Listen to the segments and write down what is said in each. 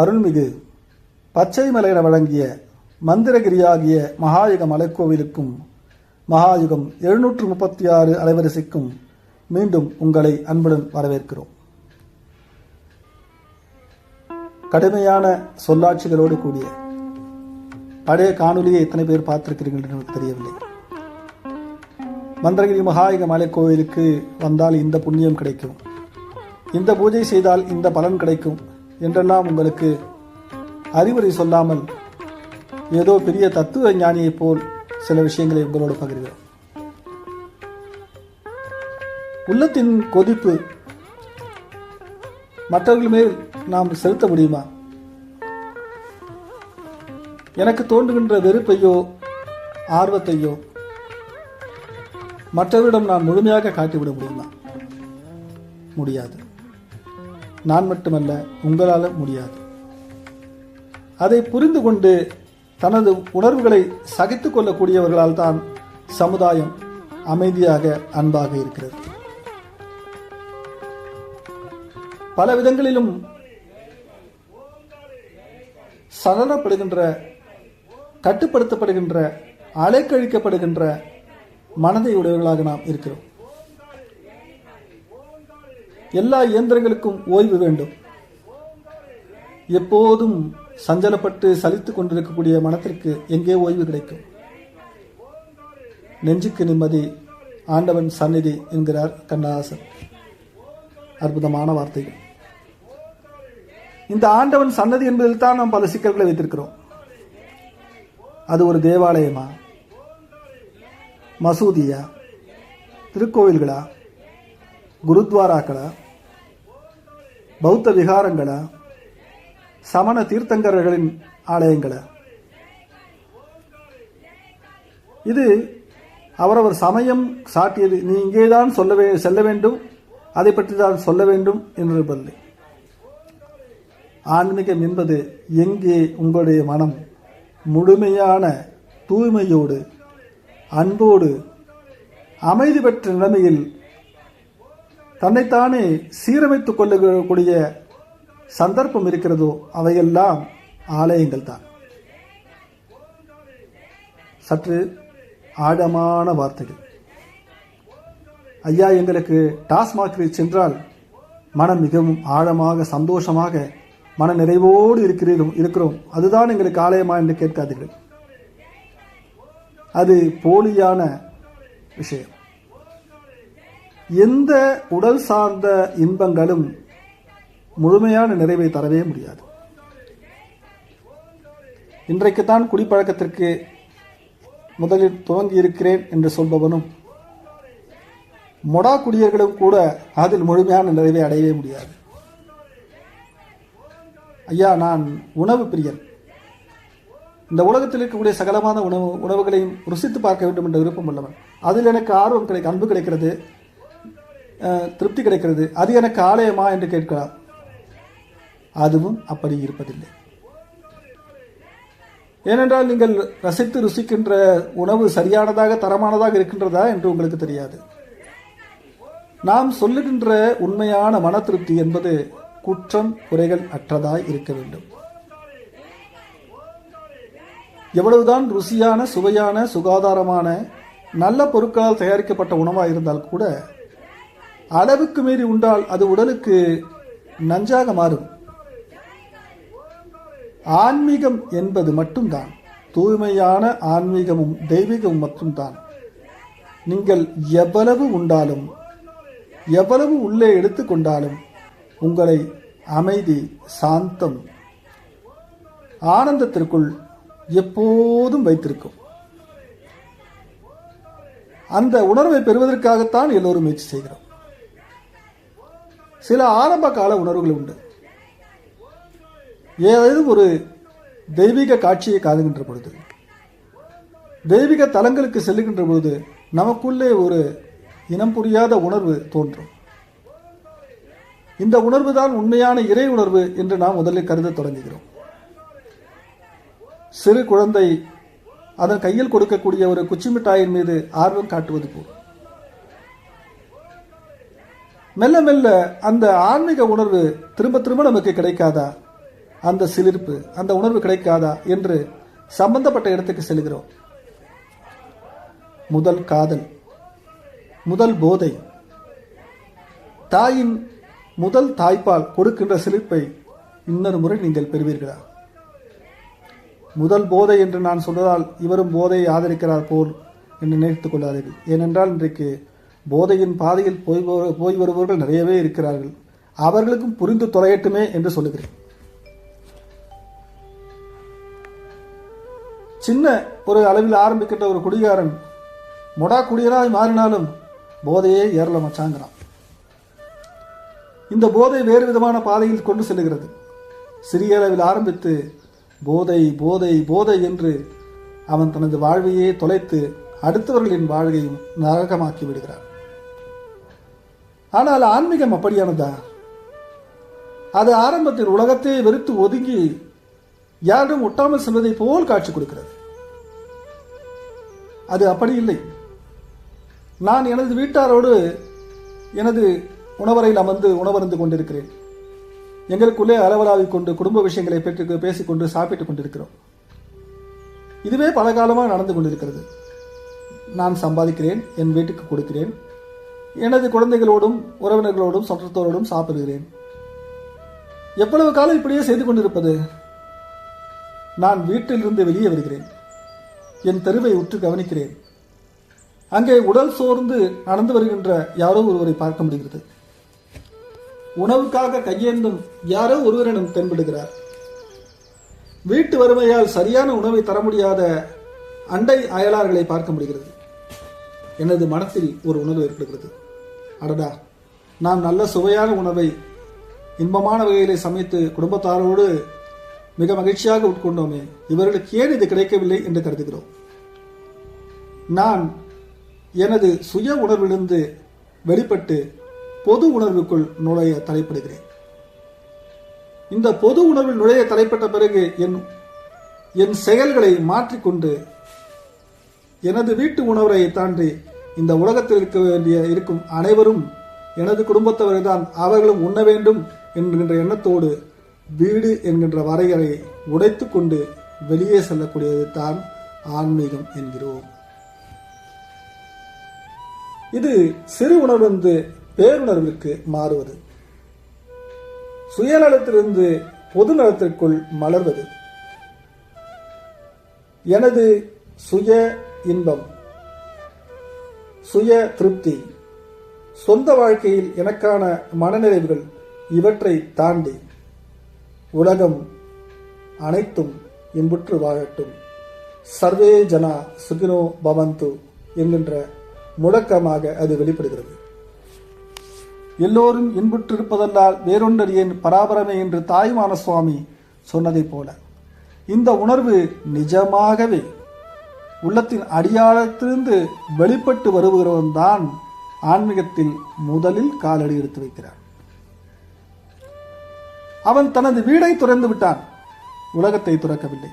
அருள்மிகு பச்சை மலையிட வழங்கிய மந்திரகிரியாகிய மகாயுக மலைக்கோவிலுக்கும் மகாயுகம் எழுநூற்று முப்பத்தி ஆறு அலைவரிசைக்கும் மீண்டும் உங்களை அன்புடன் வரவேற்கிறோம். கடுமையான சொல்லாட்சிகளோடு கூடிய பழைய காணொலியை எத்தனை பேர் பார்த்திருக்கிறீர்கள் என்று தெரியவில்லை. மந்திரகிரி மகாயுக மலைக்கோவிலுக்கு வந்தால் இந்த புண்ணியம் கிடைக்கும். இந்த பூஜை செய்தால் இந்த பலன் கிடைக்கும். என்றெல்லாம் உங்களுக்கு அறிவுரை சொல்லாமல் ஏதோ பெரிய தத்துவ ஞானியைப் போல் சில விஷயங்களை உங்களோடு பகிர்கிறோம். உள்ளத்தின் கொதிப்பு மற்றவர்கள் மேல் நாம் செலுத்த முடியுமா? எனக்கு தோன்றுகின்ற வெறுப்பையோ ஆர்வத்தையோ மற்றவரிடம் நான் முழுமையாக காட்டிவிட முடியுமா? முடியாது. நான் மட்டுமல்ல உங்களால் முடியாது. அதை புரிந்து கொண்டு தனது உணர்வுகளை சகித்து கொள்ளக்கூடியவர்களால் தான் சமுதாயம் அமைதியாக அன்பாக இருக்கிறது. பல விதங்களிலும் சலனப்படுகின்ற கட்டுப்படுத்தப்படுகின்ற அலைக்கழிக்கப்படுகின்ற மனதை உடையவர்களாக நாம் இருக்கிறோம். எல்லா இயந்திரங்களுக்கும் ஓய்வு வேண்டும். எப்போதும் சஞ்சலப்பட்டு சலித்துக் கொண்டிருக்கக்கூடிய மனத்திற்கு எங்கே ஓய்வு கிடைக்கும்? நெஞ்சுக்கு நிம்மதி ஆண்டவன் சந்நிதி என்கிறார் கண்ணதாசன். அற்புதமான வார்த்தைகள். இந்த ஆண்டவன் சன்னதி என்பதில் தான் நாம் பல சிக்கல்களை வைத்திருக்கிறோம். அது ஒரு தேவாலயமா? மசூதியா? திருக்கோவில்களா? குருத்வாராக்களா? பௌத்த விகாரங்களா சமண தீர்த்தங்கரர்களின் ஆலயங்களா. இது அவரவர் சமயம் சாட்டியது. நீ இங்கேதான் சொல்ல செல்ல வேண்டும். அதை பற்றி தான் சொல்ல வேண்டும் என்றிருப்பதில்லை ஆன்மீகம் என்பது எங்கே உங்களுடைய மனம் முழுமையான தூய்மையோடு அன்போடு அமைதி பெற்ற நிலைமையில் தன்னைத்தானே சீரமைத்துக் கொள்ளக்கூடிய சந்தர்ப்பம் இருக்கிறதோ அவையெல்லாம் ஆலயங்கள் தான் சற்று ஆழமான வார்த்தைகள். ஐயா எங்களுக்கு டாஸ்மாகில் சென்றால் மனம் மிகவும் ஆழமாக சந்தோஷமாக மன நிறைவோடு இருக்கிறோம் இருக்கிறோம். அதுதான் எங்களுக்கு ஆலயமா என்று கேட்காதீர்கள். அது போலியான விஷயம். எந்த உடல் சார்ந்த இன்பங்களும் முழுமையான நிறைவை தரவே முடியாது. இன்றைக்குத்தான் குடிப்பழக்கத்திற்கு முதலில் துவங்கி இருக்கிறேன் என்று சொல்பவனும் மொடா குடியர்களும் கூட அதில் முழுமையான நிறைவை அடையவே முடியாது. ஐயா நான் உணவு பிரியன். இந்த உலகத்தில் இருக்கக்கூடிய சகலமான உணவு உணவுகளையும் ருசித்து பார்க்க வேண்டும் என்ற விருப்பம் உள்ளவன். அதில் எனக்கு ஆர்வம் கிடை அன்பு கிடைக்கிறது. திருப்தி கிடைக்கிறது. அது எனக்கு ஆலயமா என்று கேட்கலாம் அதுவும் அப்படி இருப்பதில்லை. ஏனென்றால் நீங்கள் ரசித்து ருசிக்கின்ற உணவு சரியானதாக தரமானதாக இருக்கின்றதா என்று உங்களுக்கு தெரியாது. நாம் சொல்லுகின்ற உண்மையான மன திருப்தி என்பது குற்றம் குறைகள் அற்றதாய் இருக்க வேண்டும். எவ்வளவுதான் ருசியான சுவையான சுகாதாரமான நல்ல பொருட்களால் தயாரிக்கப்பட்ட உணவாக இருந்தால் கூட அளவுக்கு மீறி உண்டால் அது உடலுக்கு நஞ்சாக மாறும். ஆன்மீகம் என்பது மட்டும்தான். தூய்மையான ஆன்மீகமும் தெய்வீகமும் மட்டும்தான். நீங்கள் எவ்வளவு உண்டாலும் எவ்வளவு உள்ளே எடுத்துக்கொண்டாலும் உங்களை அமைதி சாந்தம் ஆனந்தத்திற்குள் எப்போதும் வைத்திருக்கும். அந்த உணர்வை பெறுவதற்காகத்தான் எல்லோரும் முயற்சி செய்கிறோம். சில ஆரம்ப கால உணர்வுகள் உண்டு. ஏதாவது ஒரு தெய்வீக காட்சியை காதுகின்ற பொழுது தெய்வீக தலங்களுக்கு செல்லுகின்ற பொழுது நமக்குள்ளே ஒரு இனம் புரியாத உணர்வு தோன்றும். இந்த உணர்வு தான் உண்மையான இறை உணர்வு என்று நாம் முதலில் கருத தொடங்குகிறோம். சிறு குழந்தை அதன் கையில் கொடுக்கக்கூடிய ஒரு குச்சி மிட்டாயின் மீது ஆர்வம் காட்டுவது போல். மெல்ல மெல்ல அந்த ஆன்மீக உணர்வு திரும்ப திரும்ப நமக்கு கிடைக்காதா? அந்த சிலிர்ப்பு அந்த உணர்வு கிடைக்காதா என்று சம்பந்தப்பட்ட இடத்துக்கு செல்கிறோம். முதல் காதல் முதல் போதை. தாயின் முதல் தாய்ப்பால் கொடுக்கின்ற சிலிர்ப்பை இன்னொரு முறை நீங்கள் பெறுவீர்களா? முதல் போதை என்று நான் சொன்னதால் இவரும் போதையை ஆதரிக்கிறார் போல் என்று நினைத்துக் கொள்ளாதீர்கள். ஏனென்றால் இன்றைக்கு போதையின் பாதையில் போய் போய் வருபவர்கள் நிறையவே இருக்கிறார்கள். அவர்களுக்கும் புரிந்து தொலையட்டுமே என்று சொல்லுகிறேன். சின்ன ஒரு அளவில் ஆரம்பிக்கின்ற ஒரு குடிகாரன் மொடா குடியராய் மாறினாலும் போதையே ஏறல மச்சாங்கிறான் இந்த போதை வேறு விதமான பாதையில் கொண்டு செல்லுகிறது. சிறிய அளவில் ஆரம்பித்து போதை போதை போதை என்று அவன் தனது வாழ்வையே தொலைத்து அடுத்தவர்களின் வாழ்வையும் நரகமாக்கி விடுகிறான். ஆனால் ஆன்மீகம் அப்படியானதா? அது ஆரம்பத்தில் உலகத்தை வெறுத்து ஒதுங்கி யாரும் ஒட்டாமல் செல்வதை போல் காட்சி கொடுக்கிறது. அது அப்படி இல்லை. நான் எனது வீட்டாரோடு எனது உணவரையில் அமர்ந்து உணவருந்து கொண்டிருக்கிறேன். எங்களுக்குள்ளே அளவலாவிக் கொண்டு குடும்ப விஷயங்களை பெற்று பேசிக்கொண்டு சாப்பிட்டுக் கொண்டிருக்கிறோம். இதுவே பல காலமாக நடந்து கொண்டிருக்கிறது. நான் சம்பாதிக்கிறேன் என் வீட்டுக்கு கொடுக்கிறேன் எனது குழந்தைகளோடும் உறவினர்களோடும் சற்றத்தோரோடும் சாப்பிடுகிறேன். எவ்வளவு காலம் இப்படியே செய்து கொண்டிருப்பது? நான் வீட்டிலிருந்து வெளியே வருகிறேன். என் தெருவை உற்று கவனிக்கிறேன். அங்கே உடல் சோர்ந்து நடந்து வருகின்ற யாரோ ஒருவரை பார்க்க முடிகிறது. உணவுக்காக கையேந்தும் யாரோ ஒருவரிடம் தென்படுகிறார். வீட்டு வறுமையால் சரியான உணவை தர முடியாத அண்டை அயலார்களை பார்க்க முடிகிறது. எனது மனத்தில் ஒரு உணர்வு ஏற்படுகிறது. அடடா. நாம் நல்ல சுவையான உணவை இன்பமான வகையிலே சமைத்து குடும்பத்தாரோடு மிக மகிழ்ச்சியாக உட்கொண்டோமே. இவர்களுக்கு ஏன் இது கிடைக்கவில்லை என்று கருதுகிறோம். நான் எனது சுய உணர்விலிருந்து வெளிப்பட்டு பொது உணர்வுக்குள் நுழைய தலைப்படுகிறேன். இந்த பொது உணர்வில் நுழைய தலைப்பட்ட பிறகு என் என் செயல்களை மாற்றிக்கொண்டு எனது வீட்டு உணவரை தாண்டி இந்த உலகத்தில் இருக்க வேண்டிய இருக்கும் அனைவரும் எனது குடும்பத்தவரை தான் அவர்களும் உண்ண வேண்டும் என்கின்ற எண்ணத்தோடு வீடு என்கின்ற வரையறையை உடைத்து கொண்டு வெளியே செல்லக்கூடியது தான் ஆன்மீகம் என்கிறோம். இது சிறு உணர்விலிருந்து பேருணர்விற்கு மாறுவது. சுயநலத்திலிருந்து பொது நலத்திற்குள் மலர்வது. எனது சுய இன்பம் சுய திருப்தி. சொந்த வாழ்க்கையில் எனக்கான மனநிறைவுகள் இவற்றை தாண்டி உலகம் அனைத்தும் இன்புற்று வாழட்டும். சர்வே ஜனா சுகினோ பவந்து என்கின்ற முழக்கமாக அது வெளிப்படுகிறது. எல்லோரும் இன்புற்றிருப்பதென்றால் வேறொன்றறியேன் பராபரமே என்று தாய்மான சுவாமி சொன்னதைப் போல. இந்த உணர்வு நிஜமாகவே உள்ளத்தின் அடியாளத்திலிருந்து வெளிப்பட்டு வருகிறவன் தான் ஆன்மீகத்தில் முதலில் காலடி எடுத்து வைக்கிறான் அவன் தனது வீடை துறந்து விட்டான். உலகத்தை துறக்கவில்லை.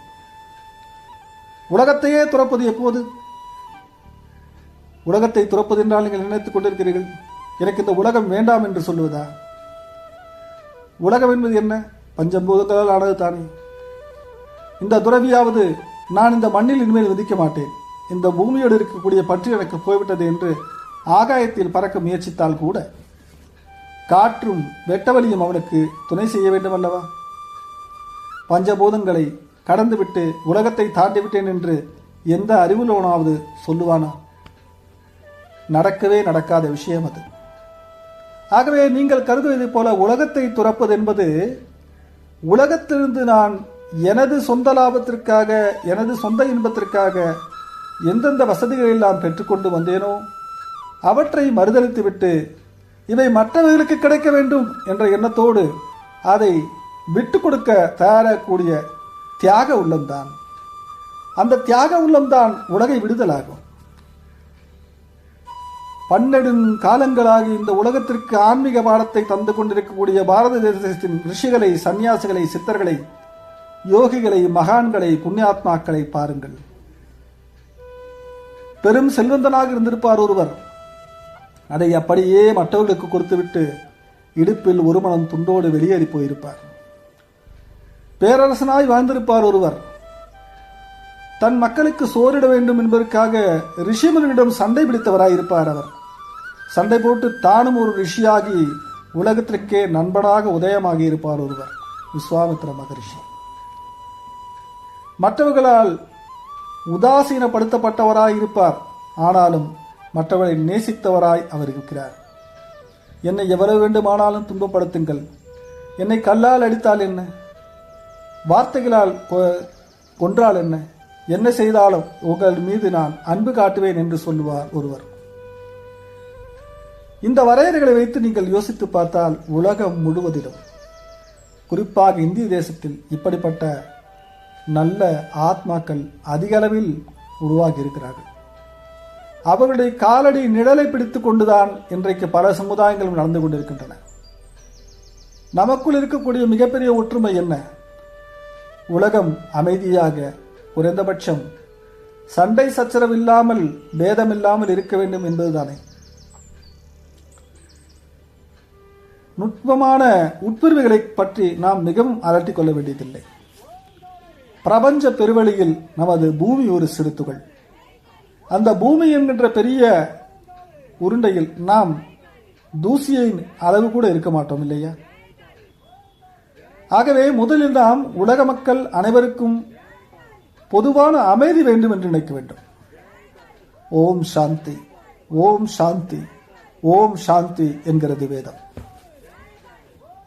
உலகத்தையே துறப்பது எப்போது? உலகத்தை துறப்பது என்றால் நீங்கள் நினைத்துக் கொண்டிருக்கிறீர்கள். எனக்கு இந்த உலகம் வேண்டாம் என்று சொல்லுவதா? உலகம் என்பது என்ன? பஞ்சபூதங்களால் ஆனது தானே. இந்த துறவியாவது நான் இந்த மண்ணில் இனிமேல் விதிக்க மாட்டேன். இந்த பூமியோடு இருக்கக்கூடிய பற்று எனக்கு போய்விட்டது என்று ஆகாயத்தில் பறக்க முயற்சித்தால் கூட காற்றும் வெட்டவழியும் அவனுக்கு துணை செய்ய வேண்டும் அல்லவா பஞ்சபூதங்களை கடந்துவிட்டு உலகத்தை தாண்டிவிட்டேன் என்று எந்த அறிவுள்ளவனாவது சொல்லுவானா? நடக்கவே நடக்காத விஷயம் அது. ஆகவே நீங்கள் கருதுவதைப் போல உலகத்தை துறப்பது என்பது உலகத்திலிருந்து நான் எனது சொந்த லாபத்திற்காக எனது சொந்த இன்பத்திற்காக எந்தெந்த வசதிகளில் நான் பெற்றுக்கொண்டு வந்தேனோ அவற்றை மறுதளித்துவிட்டு இவை மற்றவர்களுக்கு கிடைக்க வேண்டும் என்ற எண்ணத்தோடு அதை விட்டு கொடுக்க தயாராகக்கூடிய தியாக உள்ளம்தான் அந்த தியாக உள்ளம்தான் உலகை விடுதலாகும். பன்னெடும் காலங்களாகி இந்த உலகத்திற்கு ஆன்மீக பாடத்தை தந்து கொண்டிருக்கக்கூடிய பாரத தேசத்தின் ரிஷிகளை சன்னியாசிகளை சித்தர்களை யோகிகளை மகான்களை புண்ணியாத்மாக்களை பாருங்கள். பெரும் செல்வந்தனாக இருந்திருப்பார் ஒருவர். அதை அப்படியே மற்றவர்களுக்கு கொடுத்துவிட்டு இடுப்பில் ஒரு மனம் துண்டோடு வெளியேறி போயிருப்பார். பேரரசனாய் வாழ்ந்திருப்பார் ஒருவர். தன் மக்களுக்கு சோரிட வேண்டும் என்பதற்காக ரிஷிமுனிடம் சண்டை பிடித்தவராய் இருப்பார் அவர். சண்டை போட்டு தானும் ஒரு ரிஷியாகி உலகத்திற்கே நண்பனாக உதயமாகி இருப்பார் ஒருவர். விஸ்வாமித்ர மகரிஷி. மற்றவர்களால் உதாசீனப்படுத்தப்பட்டவராய் இருப்பார் ஆனாலும் மற்றவரை நேசித்தவராய் அவர் இருக்கிறார் என்னை எவ்வளவு வேண்டுமானாலும் துன்பப்படுத்துங்கள். என்னை கல்லால் அடித்தால் என்ன? வார்த்தைகளால் கொ- கொன்றால் என்ன? என்ன செய்தாலும் உங்கள் மீது நான் அன்பு காட்டுவேன் என்று சொல்லுவார் ஒருவர். இந்த வரையறைகளை வைத்து நீங்கள் யோசித்து பார்த்தால் உலகம் முழுவதிலும் குறிப்பாக இந்திய தேசத்தில் இப்படிப்பட்ட நல்ல ஆத்மாக்கள் அதிகளவில் உருவாகி இருக்கிறார்கள் அவர்களுடைய காலடி நிழலை பிடித்துக் கொண்டுதான் இன்றைக்கு பல சமுதாயங்களும் நடந்து கொண்டிருக்கின்றன. நமக்குள் இருக்கக்கூடிய மிகப்பெரிய ஒற்றுமை என்ன? உலகம் அமைதியாக குறைந்தபட்சம் சண்டை சச்சரவு இல்லாமல் பேதமில்லாமல் இருக்க வேண்டும் என்பதுதானே. நுட்பமான உட்பிரிவுகளை பற்றி நாம் மிகவும் அலட்டிக் கொள்ள வேண்டியதில்லை. பிரபஞ்ச பெருவெளியில் நமது பூமி ஒரு சிறுத்துகள் அந்த பூமி என்கின்ற பெரிய உருண்டையில் நாம் தூசியின் அளவு கூட இருக்க மாட்டோம் இல்லையா? ஆகவே முதலில் நாம் உலக மக்கள் அனைவருக்கும் பொதுவான அமைதி வேண்டும் என்று நினைக்க வேண்டும். ஓம் சாந்தி ஓம் சாந்தி ஓம் சாந்தி என்கிறது வேதம்.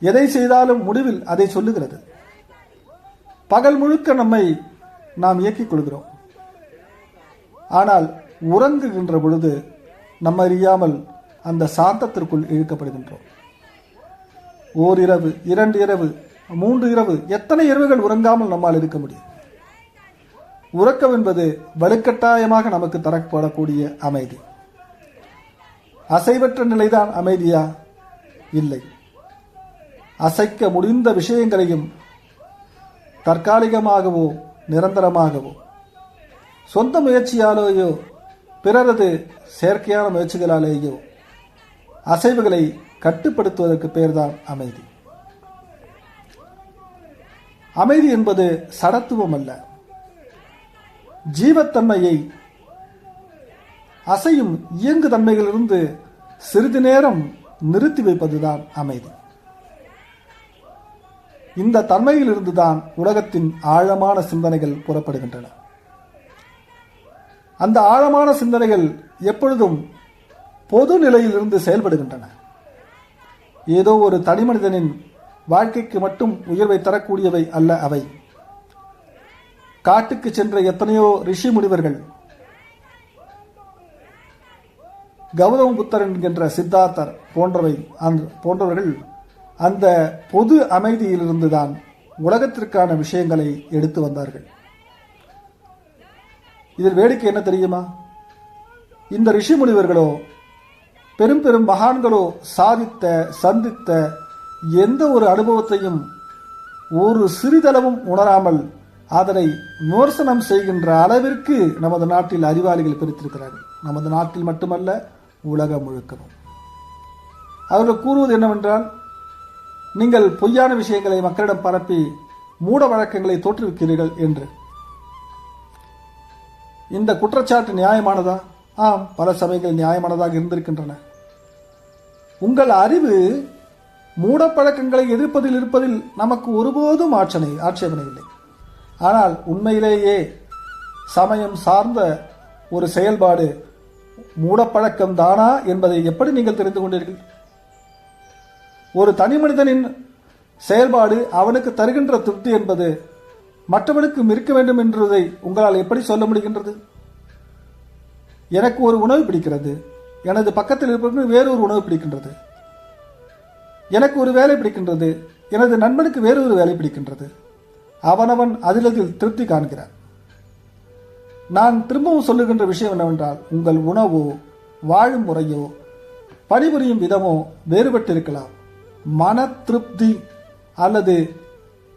எதை செய்தாலும் முடிவில் அதை சொல்லுகிறது. பகல் முழுக்க நம்மை நாம் இயக்கிக் கொள்கிறோம். ஆனால் உறங்குகின்ற பொழுது நம்ம அறியாமல் அந்த சாந்தத்திற்குள் இழுக்கப்படுகின்றோம். ஓர் இரவு இரண்டு இரவு மூன்று இரவு எத்தனை இரவுகள் உறங்காமல் நம்மால் இருக்க முடியும்? உறக்கம் என்பது வலுக்கட்டாயமாக நமக்கு தரப்படக்கூடிய அமைதி. அசைவற்ற நிலைதான் அமைதியா? இல்லை. அசைக்க முடிந்த விஷயங்களையும் தற்காலிகமாகவோ நிரந்தரமாகவோ? சொந்த முயற்சியாலேயோ பிறரது செயற்கையான முயற்சிகளாலேயோ அசைவுகளை கட்டுப்படுத்துவதற்கு பெயர்தான் அமைதி. அமைதி என்பது சடத்துவம் அல்ல ஜீவத்தன்மையை அசையும் இயங்கு தன்மைகளிலிருந்து சிறிது நேரம் நிறுத்தி வைப்பதுதான் அமைதி. இந்த தன்மையிலிருந்துதான் உலகத்தின் ஆழமான சிந்தனைகள் புறப்படுகின்றன. அந்த ஆழமான சிந்தனைகள் எப்பொழுதும் பொது நிலையிலிருந்து செயல்படுகின்றன. ஏதோ ஒரு தனிமனிதனின் வாழ்க்கைக்கு மட்டும் உயர்வை தரக்கூடியவை அல்ல அவை. காட்டுக்கு சென்ற எத்தனையோ ரிஷி முனிவர்கள் கௌதம புத்தர் என்கின்ற சித்தார்த்தர் போன்றவை அந்த போன்றவர்கள் அந்த பொது அமைதியிலிருந்து தான் உலகத்திற்கான விஷயங்களை எடுத்து வந்தார்கள். இதில் வேடிக்கை என்ன தெரியுமா? இந்த ரிஷி முனிவர்களோ பெரும் பெரும் மகான்களோ சாதித்த சந்தித்த எந்த ஒரு அனுபவத்தையும் ஒரு சிறிதளவும் உணராமல் அதனை விமர்சனம் செய்கின்ற அளவிற்கு நமது நாட்டில் அறிவாளிகள் பிரித்திருக்கிறார்கள். நமது நாட்டில் மட்டுமல்ல உலகம் முழுக்கவும் அவர்கள் கூறுவது என்னவென்றால் நீங்கள் பொய்யான விஷயங்களை மக்களிடம் பரப்பி மூட வழக்கங்களை தோற்றுவிக்கிறீர்கள் என்று. இந்த குற்றச்சாட்டு நியாயமானதா? ஆம் பல சபைகள் நியாயமானதாக இருந்திருக்கின்றன. உங்கள் அறிவு மூடப்பழக்கங்களை எதிர்ப்பதில் இருப்பதில் நமக்கு ஒருபோதும் ஆட்சனை ஆட்சேபனை இல்லை. ஆனால் உண்மையிலேயே சமயம் சார்ந்த ஒரு செயல்பாடு மூடப்பழக்கம் தானா என்பதை எப்படி நீங்கள் தெரிந்து கொண்டீர்கள்? ஒரு தனி மனிதனின் செயல்பாடு அவனுக்கு தருகின்ற திருப்தி என்பது மற்றவனுக்கும் இருக்க வேண்டும் என்றதை உங்களால் எப்படி சொல்ல முடிகின்றது? எனக்கு ஒரு உணவு பிடிக்கிறது. எனது பக்கத்தில் இருப்பவருக்கு வேறொரு உணவு பிடிக்கின்றது. எனக்கு ஒரு வேலை பிடிக்கின்றது. எனது நண்பனுக்கு வேறொரு வேலை பிடிக்கின்றது. அவனவன் அதிலதில் திருப்தி காண்கிறான். நான் திரும்பவும் சொல்லுகின்ற விஷயம் என்னவென்றால் உங்கள் உணவோ வாழும் முறையோ பணிபுரியும் விதமோ வேறுபட்டிருக்கலாம். மன திருப்தி அல்லது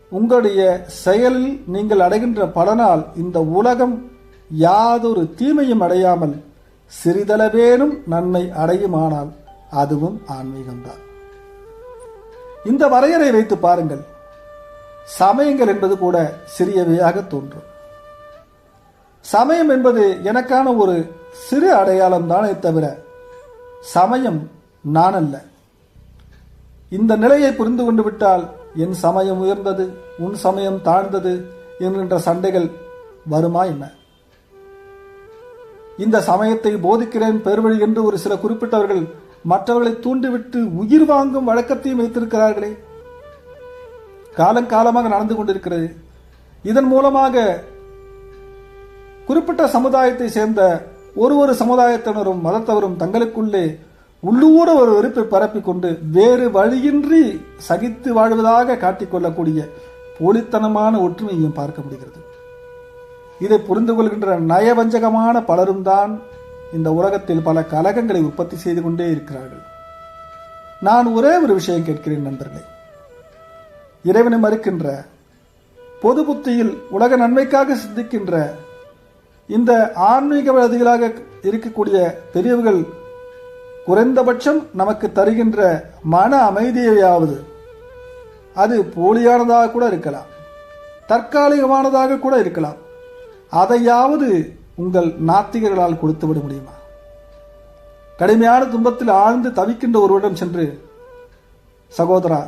உங்களுடைய செயலில் நீங்கள் அடைகின்ற பலனால் இந்த உலகம் யாதொரு தீமையும் அடையாமல் சிறிதளவேனும் நன்மை அடையுமானால் அதுவும் ஆன்மீகம்தான். இந்த வரையறை வைத்து பாருங்கள். சமயங்கள் என்பது கூட சிறியவையாக தோன்றும். சமயம் என்பது எனக்கான ஒரு சிறு அடையாளம் தானே தவிர சமயம் நான் அல்ல இந்த நிலையை புரிந்து கொண்டு விட்டால் என் சமயம் உயர்ந்தது உன் சமயம் தாழ்ந்தது என்கின்ற சண்டைகள் வருமா என்ன? இந்த சமயத்தை போதிக்கிறேன் பெருவழி என்று ஒரு சில குறிப்பிட்டவர்கள் மற்றவர்களை தூண்டிவிட்டு உயிர் வாங்கும் வழக்கத்தையும் வைத்திருக்கிறார்களே. காலங்காலமாக நடந்து கொண்டிருக்கிறது. இதன் மூலமாக குறிப்பிட்ட சமுதாயத்தை சேர்ந்த ஒரு ஒரு சமுதாயத்தினரும் மதத்தவரும் தங்களுக்குள்ளே உள்ளூர ஒரு வெறுப்பை பரப்பிக் கொண்டு வேறு வழியின்றி சகித்து வாழ்வதாக காட்டிக்கொள்ளக்கூடிய போலித்தனமான ஒற்றுமையையும் பார்க்க முடிகிறது. இதை புரிந்து கொள்கின்ற நயவஞ்சகமான பலரும் தான் இந்த உலகத்தில் பல கலகங்களை உற்பத்தி செய்து கொண்டே இருக்கிறார்கள். நான் ஒரே ஒரு விஷயம் கேட்கிறேன் நண்பர்களே. இறைவனை மறுக்கின்ற பொது புத்தியில் உலக நன்மைக்காக சிந்திக்கின்ற இந்த ஆன்மீகவாதிகளாக இருக்கக்கூடிய பெரியவர்கள் குறைந்தபட்சம் நமக்கு தருகின்ற மன அமைதியையாவது. அது போலியானதாக கூட இருக்கலாம். தற்காலிகமானதாக கூட இருக்கலாம். அதையாவது உங்கள் நாத்திகர்களால் கொடுத்து விட முடியுமா? கடுமையான துன்பத்தில் ஆழ்ந்து தவிக்கின்ற ஒருவரிடம் சென்று சகோதரா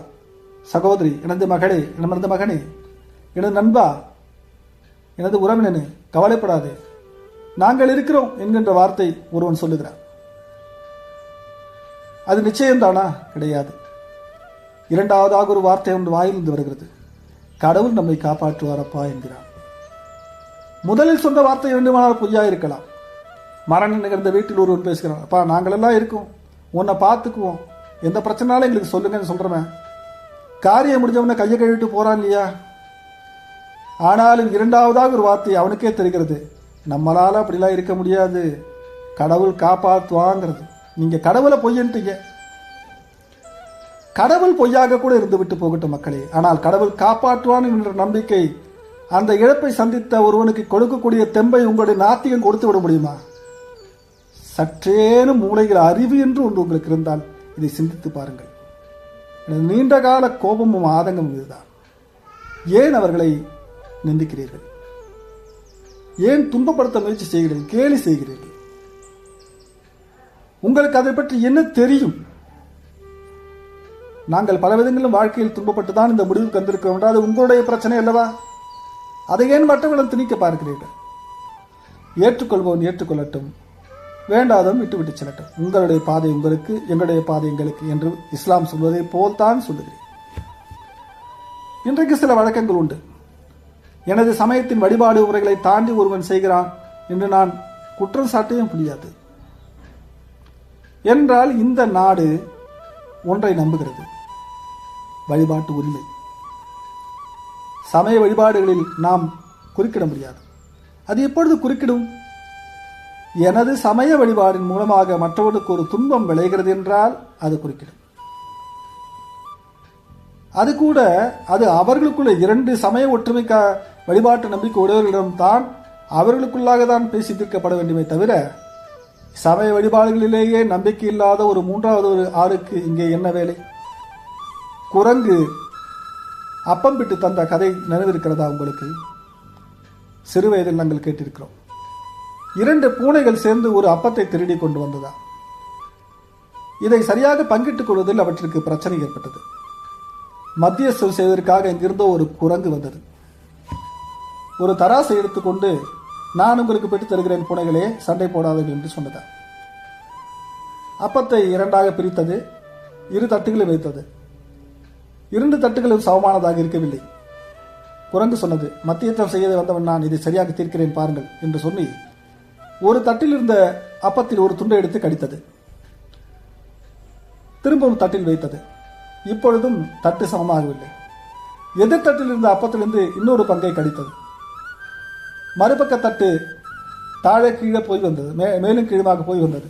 சகோதரி எனது மகளே எனது மகனே எனது நண்பா எனது உறவினனே கவலைப்படாதே. நாங்கள் இருக்கிறோம் என்கின்ற வார்த்தை ஒருவன் சொல்லுகிறான். அது நிச்சயம்தானா? கிடையாது. இரண்டாவதாக ஒரு வார்த்தை ஒன்று வாயிலிருந்து வருகிறது. கடவுள் நம்மை காப்பாற்றுவாரப்பா என்கிறான். முதலில் சொன்ன வார்த்தை வேண்டுமானால் பொய்யா இருக்கலாம். மரணம் நிகழ்ந்த வீட்டில் ஒருவன் பேசுகிறான். அப்பா நாங்களெல்லாம் இருக்கோம். உன்னை பார்த்துக்குவோம். எந்த பிரச்சனாலும் எங்களுக்கு சொல்லுங்கன்னு சொல்கிறவன் காரியம் முடிஞ்சவனை கையை கழுவிட்டு போகிறான் இல்லையா? ஆனாலும் இரண்டாவதாக ஒரு வார்த்தை அவனுக்கே தெரிகிறது. நம்மளால் அப்படிலாம் இருக்க முடியாது. கடவுள் காப்பாற்றுவாங்கிறது நீங்கள் கடவுளை பொய்யன்ட்டீங்க. கடவுள் பொய்யாக கூட இருந்து விட்டு போகட்டும் மக்களே. ஆனால் கடவுள் காப்பாற்றுவான் என்ற நம்பிக்கை அந்த இழப்பை சந்தித்த ஒருவனுக்கு கொடுக்கக்கூடிய தெம்பை உங்களுடைய நாத்திகம் கொடுத்து விட முடியுமா? சற்றேனும் மூளையில் அறிவு என்று ஒன்று உங்களுக்கு இருந்தால் இதை சிந்தித்து பாருங்கள். எனது நீண்ட கால கோபமும் ஆதங்கமும் இதுதான். ஏன் அவர்களை நிந்திக்கிறீர்கள்? ஏன் துன்பப்படுத்த முயற்சி செய்கிறீர்கள்? கேலி செய்கிறீர்கள்? உங்களுக்கு அதை பற்றி என்ன தெரியும்? நாங்கள் பல விதங்களும் வாழ்க்கையில் துன்பப்பட்டு தான் இந்த முடிவுக்கு வந்திருக்கோம் என்றால் அது உங்களுடைய பிரச்சனை அல்லவா? அதை ஏன் மற்றவர்களும் திணிக்க பார்க்கிறீர்கள்? ஏற்றுக்கொள்பவன் ஏற்றுக்கொள்ளட்டும். வேண்டாதவன் விட்டுவிட்டு செல்லட்டும். உங்களுடைய பாதை உங்களுக்கு எங்களுடைய பாதை எங்களுக்கு என்று இஸ்லாம் சொல்வதை போல்தான் சொல்லுகிறேன். இன்றைக்கு சில வழக்கங்கள் உண்டு. எனது சமயத்தின் வழிபாடு முறைகளை தாண்டி ஒருவன் செய்கிறான் என்று நான் குற்றம் சாட்டவும் முடியாது என்றால் இந்த நாடு ஒன்றை நம்புகிறது. வழிபாட்டு உரிமை. சமய வழிபாடுகளில் நாம் குறுக்கிட முடியாது. அது எப்பொழுது குறுக்கிடும்? எனது சமய வழிபாடின் மூலமாக மற்றவர்களுக்கு ஒரு துன்பம் விளைகிறது என்றால் அது குறுக்கிடும். அது கூட அது அவர்களுக்குள்ள இரண்டு சமய ஒற்றுமைக்கா வழிபாட்டு நம்பிக்கை உடையவர்களிடம் தான் அவர்களுக்குள்ளாக தான் பேசி தீர்க்கப்பட வேண்டுமே தவிர சமய வழிபாடுகளிலேயே நம்பிக்கை இல்லாத ஒரு மூன்றாவது ஒரு ஆளுக்கு இங்கே என்ன வேலை? குரங்கு அப்பம் பிட்டு தந்த கதை நினைவிருக்கிறதா உங்களுக்கு? சிறு வயதில் நாங்கள் கேட்டிருக்கிறோம். இரண்டு பூனைகள் சேர்ந்து ஒரு அப்பத்தை திருடி கொண்டு வந்ததா? இதை சரியாக பங்கிட்டுக் கொள்வதில் அவற்றிற்கு பிரச்சனை ஏற்பட்டது. மத்தியஸ்தம் செய்வதற்காக இங்கிருந்த ஒரு குரங்கு வந்தது. ஒரு தராசை எடுத்துக்கொண்டு நான் உங்களுக்கு பெற்று தருகிறேன் பூனைகளே சண்டை போடாதீர்கள் என்று சொன்னதா. அப்பத்தை இரண்டாக பிரித்தது இரு தட்டுகளை வைத்தது. இரண்டு தட்டுகளும் சமமானதாக இருக்கவில்லை. குரங்கு சொன்னது மத்தியத்தம் செய்ய வந்தவன் நான் இதை சரியாக தீர்க்கிறேன் பாருங்கள் என்று சொல்லி ஒரு தட்டில் இருந்த அப்பத்தில் ஒரு துண்டை எடுத்து கடித்தது. திரும்பவும் தட்டில் வைத்தது. இப்பொழுதும் தட்டு சமமாகவில்லை. எதிர்த்தட்டில் இருந்த அப்பத்திலிருந்து இன்னொரு பங்கை கடித்தது. மறுபக்க தட்டு தாழே கீழே போய் வந்தது. மே மேலும் கீழுமாக போய் வந்தது.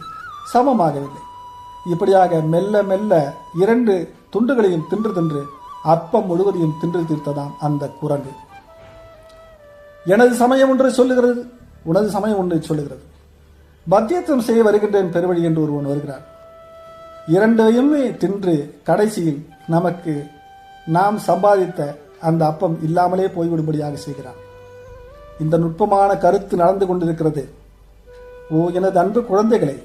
சமமாகவில்லை. இப்படியாக மெல்ல மெல்ல இரண்டு துண்டுகளையும் தின்று தின்று அப்பம் முழுவதையும் தின்று தீர்த்ததாம் அந்த குரங்கு. எனது சமயம் ஒன்று சொல்லுகிறது உனது சமயம் ஒன்று சொல்லுகிறது. மத்தியத்தம் செய்ய வருகின்றேன் பெருவழி என்று ஒருவன் வருகிறான் இரண்டையுமே தின்று கடைசியில் நமக்கு நாம் சம்பாதித்த அந்த அப்பம் இல்லாமலே போய்விடும்படியாக செய்கிறான். இந்த நுட்பமான கருத்து நடந்து கொண்டிருக்கிறது. ஓ எனது அன்பு குழந்தைகளே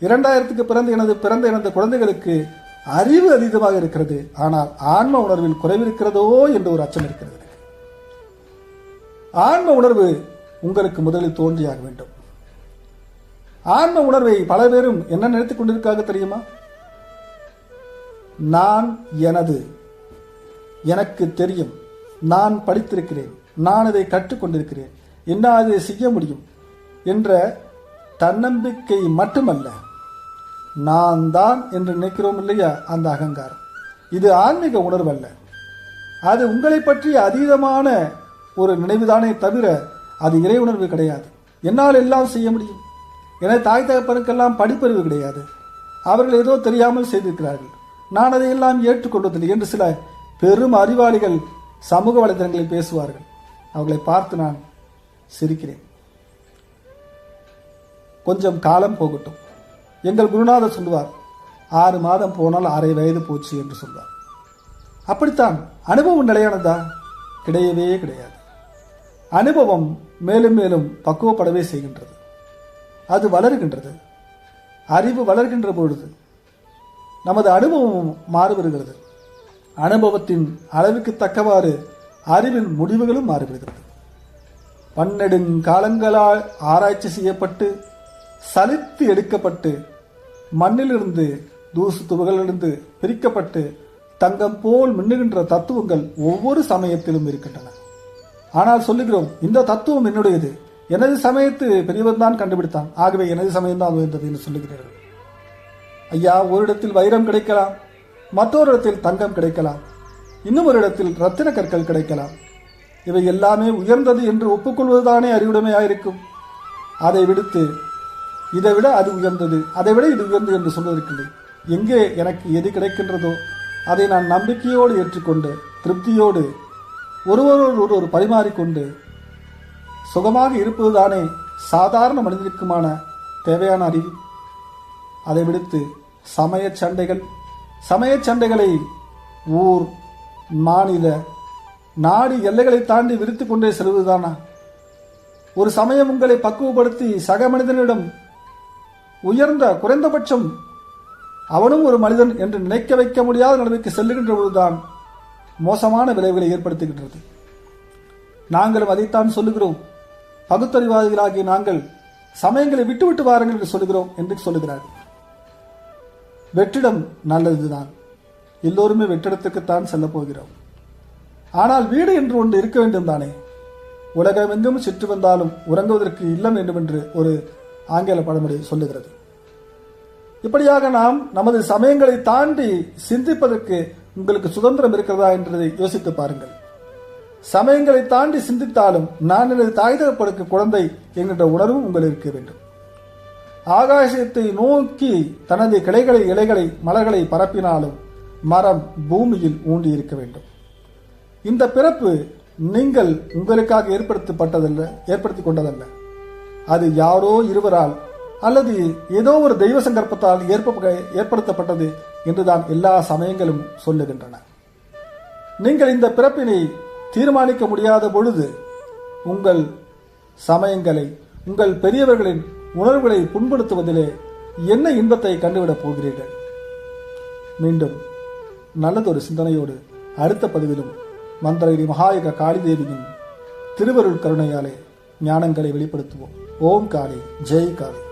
இரண்டாயிரத்துக்கு பிறந்த எனது பிறந்த எனது குழந்தைகளுக்கு அறிவு அதீதமாக இருக்கிறது. ஆனால் ஆன்ம உணர்வில் குறைவிருக்கிறதோ என்று ஒரு அச்சம் இருக்கிறது ஆன்ம உணர்வு உங்களுக்கு முதலில் தோன்றியாக வேண்டும். ஆன்ம உணர்வை பல பேரும் என்ன நினைத்துக் கொண்டிருக்காங்க தெரியுமா? நான் எனது. எனக்கு தெரியும். நான் படித்திருக்கிறேன். நான் இதை கற்றுக்கொண்டிருக்கிறேன். என்னால் இதை செய்ய முடியும் என்ற தன்னம்பிக்கை மட்டுமல்ல நான் தான் என்று நினைக்கிறோம் இல்லையா அந்த அகங்காரம்? இது ஆன்மீக உணர்வு அல்ல அது உங்களை பற்றிய அதீதமான ஒரு நினைவுதானே தவிர அது இறை உணர்வு கிடையாது. என்னால் எல்லாம் செய்ய முடியும். என தாய் தகப்பனுக்கெல்லாம் படிப்பறிவு கிடையாது. அவர்கள் ஏதோ தெரியாமல் செய்திருக்கிறார்கள். நான் அதையெல்லாம் ஏற்றுக்கொள்வதில்லை என்று சில பெரும் அறிவாளிகள் சமூக வலைதளங்களில் பேசுவார்கள். அவர்களை பார்த்து நான் சிரிக்கிறேன். கொஞ்சம் காலம் போகட்டும். எங்கள் குருநாதர் சொல்லுவார் ஆறு மாதம் போனால் அரை வயது போச்சு என்று சொல்வார். அப்படித்தான் அனுபவம் நிலையானதா? கிடையவே கிடையாது. அனுபவம் மேலும் மேலும் பக்குவப்படவே செய்கின்றது. அது வளர்கின்றது. அறிவு வளர்கின்ற பொழுது நமது அனுபவம் மாறுபடுகிறது. அனுபவத்தின் அளவுக்கு தக்கவாறு அறிவின் முடிவுகளும் மாறுபடுகிறது. பன்னெடுங்காலங்களால் ஆராய்ச்சி செய்யப்பட்டு சலித்து எடுக்கப்பட்டு மண்ணிலிருந்து தூசு துகள்களிலிருந்து பிரிக்கப்பட்டு தங்கம் போல் மின்னுகின்ற தத்துவங்கள் ஒவ்வொரு சமயத்திலும் இருக்கின்றன. ஆனால் சொல்லுகிறோம் இந்த தத்துவம் என்னுடையது? எனது சமயத்து பெரியவன் தான் கண்டுபிடித்தான். ஆகவே எனது சமயம் தான் உயர்ந்தது என்று சொல்லுகிறார்கள் ஐயா ஒரு இடத்தில் வைரம் கிடைக்கலாம் மற்றொரு இடத்தில் தங்கம் கிடைக்கலாம். இன்னும் ஒரு இடத்தில் ரத்தின கற்கள் கிடைக்கலாம். இவை எல்லாமே உயர்ந்தது என்று ஒப்புக்கொள்வதுதானே அறிவுடைமையாயிருக்கும். அதை விடுத்து இதை விட அது உயர்ந்தது. அதை விட இது உயர்ந்தது என்று சொல்வதற்கில்லை. எங்கே எனக்கு எது கிடைக்கின்றதோ அதை நான் நம்பிக்கையோடு ஏற்றுக்கொண்டு திருப்தியோடு ஒருவரோடு ஒருவர் பரிமாறிக்கொண்டு சுகமாக இருப்பதுதானே சாதாரண மனிதனுக்குமான தேவையான அறிவு. அதை விடுத்து சமய சண்டைகள் சமய சண்டைகளை ஊர் மாநில நாடு எல்லைகளை தாண்டி விரித்து கொண்டே செல்வதுதானா? ஒரு சமயம் உங்களை பக்குவப்படுத்தி சக மனிதனிடம் உயர்ந்த குறைந்தபட்சம் அவனும் ஒரு மனிதன் என்று நினைக்க வைக்க முடியாத நிலைமைக்கு செல்லுகின்ற பொழுதுதான் மோசமான விளைவுகளை ஏற்படுத்துகின்றது. நாங்களும் அதைத்தான் சொல்லுகிறோம். பகுத்தறிவாதிகளாகிய நாங்கள் சமயங்களை விட்டுவிட்டு வாருங்கள் என்று சொல்லுகிறோம் என்று சொல்லுகிறார் வெற்றிடம் நல்லதுதான். எல்லோருமே வெற்றிடத்துக்குத்தான் செல்ல போகிறோம். ஆனால் வீடு என்று ஒன்று இருக்க வேண்டும் தானே? உலகமெங்கும் சுற்றி வந்தாலும் உறங்குவதற்கு இல்லம் வேண்டும் என்று ஒரு ஆங்கில பழமொழி சொல்லுகிறது. இப்படியாக நாம் நமது சமயங்களை தாண்டி சிந்திப்பதற்கு உங்களுக்கு சுதந்திரம் இருக்கிறதா என்றதை யோசித்து பாருங்கள். சமயங்களை தாண்டி சிந்தித்தாலும் நான் எனது தாய் தகப்பனுக்கு குழந்தை என்கின்ற உணர்வும் உங்களுக்கு இருக்க வேண்டும். ஆகாசத்தை நோக்கி தனது கிளைகளை இலைகளை மலர்களை பரப்பினாலும் மரம் பூமியில் ஊண்டி இருக்க வேண்டும். இந்த பிறப்பு நீங்கள் உங்களுக்காக ஏற்படுத்தப்பட்டதல்ல ஏற்படுத்திக் கொண்டதல்ல. அது யாரோ இருவரால் அல்லது ஏதோ ஒரு தெய்வ சங்கற்பத்தால் ஏற்ப ஏற்படுத்தப்பட்டது என்றுதான் எல்லா சமயங்களும் சொல்லுகின்றன. நீங்கள் இந்த பிறப்பினை தீர்மானிக்க முடியாத பொழுது உங்கள் சமயங்களை உங்கள் பெரியவர்களின் உணர்வுகளை புண்படுத்துவதிலே என்ன இன்பத்தை கண்டுவிடப் போகிறீர்கள்? மீண்டும் நல்லதொரு சிந்தனையோடு அடுத்த பதிவிலும் மந்திரகிரி மகாயுக காளிதேவியின் திருவருள் கருணையாலே ஞானங்களை வெளிப்படுத்துவோம். ஓம் காளி ஜெய் காளி.